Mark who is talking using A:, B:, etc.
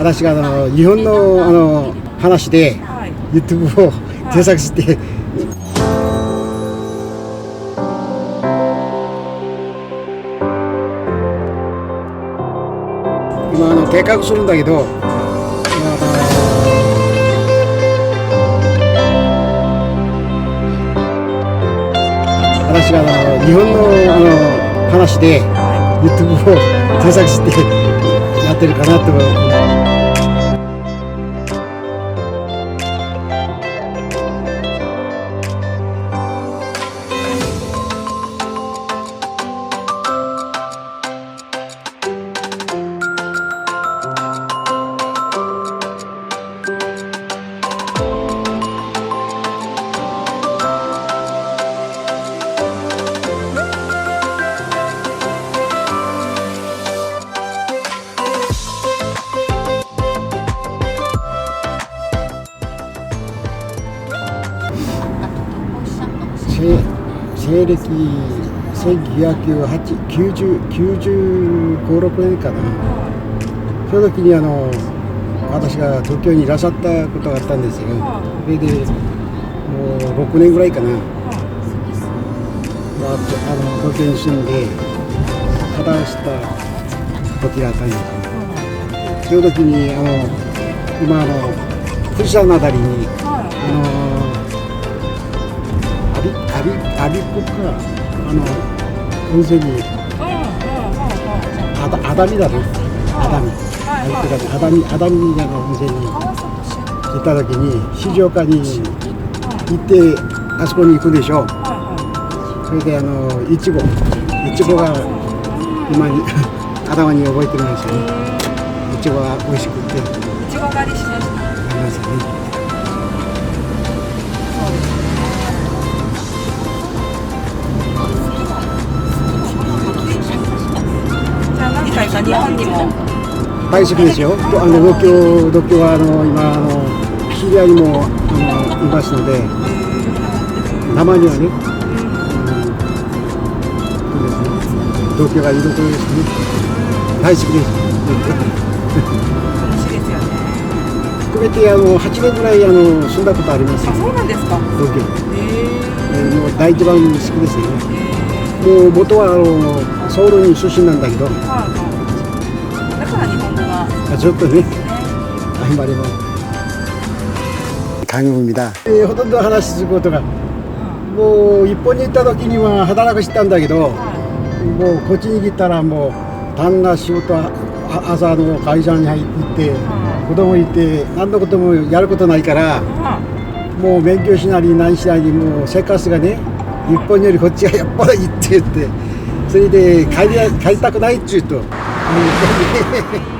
A: 私があの日本のあの話で
B: はい。
A: YouTube を制作して、今あの計画するんだけど、私があの日本のあの話で YouTube を制作してやってるかなと思う。西暦1995、6年かな、その時にあの私が東京にいらっしゃったことがあったんですよ。それでもう6年ぐらいかな、まあ、あの東京に住んで、片した時があったんですよ。その時にあの今あの富士山のあたりに、あのアビアビアビコかあの温泉に。あだアダミだなアダミ。アビコだアダミアダミあの温泉に。行った時に静岡に行ってあそこに行くでしょそれであのいちご。いちごが今に頭に覚えてるんですよね。いちごが美味しくて。
B: いちご狩りしました日本にも
A: 大好きですよ。あの東京東京はあの今あの知り合いもあのいますので、たまにはね、うんそうですね。東京がいいところですね。大好きです。含めてあの8年ぐらいあの住んだことありますよ
B: あ。そうなんですか
A: 東京。
B: へ
A: えーもう第一番好きですよね。もう元はあのソウルに出身なんだけど、
B: はいから日本語が、
A: ちょっとね。頑張ります。韓国だ、えー、ほとんど話することが、もう日本に行った時には働くしたんだけど、もうこっちに来たらもう旦那仕事朝の会社に入って、はい、子供いて何のこともやることないから、もう勉強しなり何しなりもう生活がね日本よりこっちがやっぱりいいって言ってそれで帰り帰りたくないっちゅうと。う ん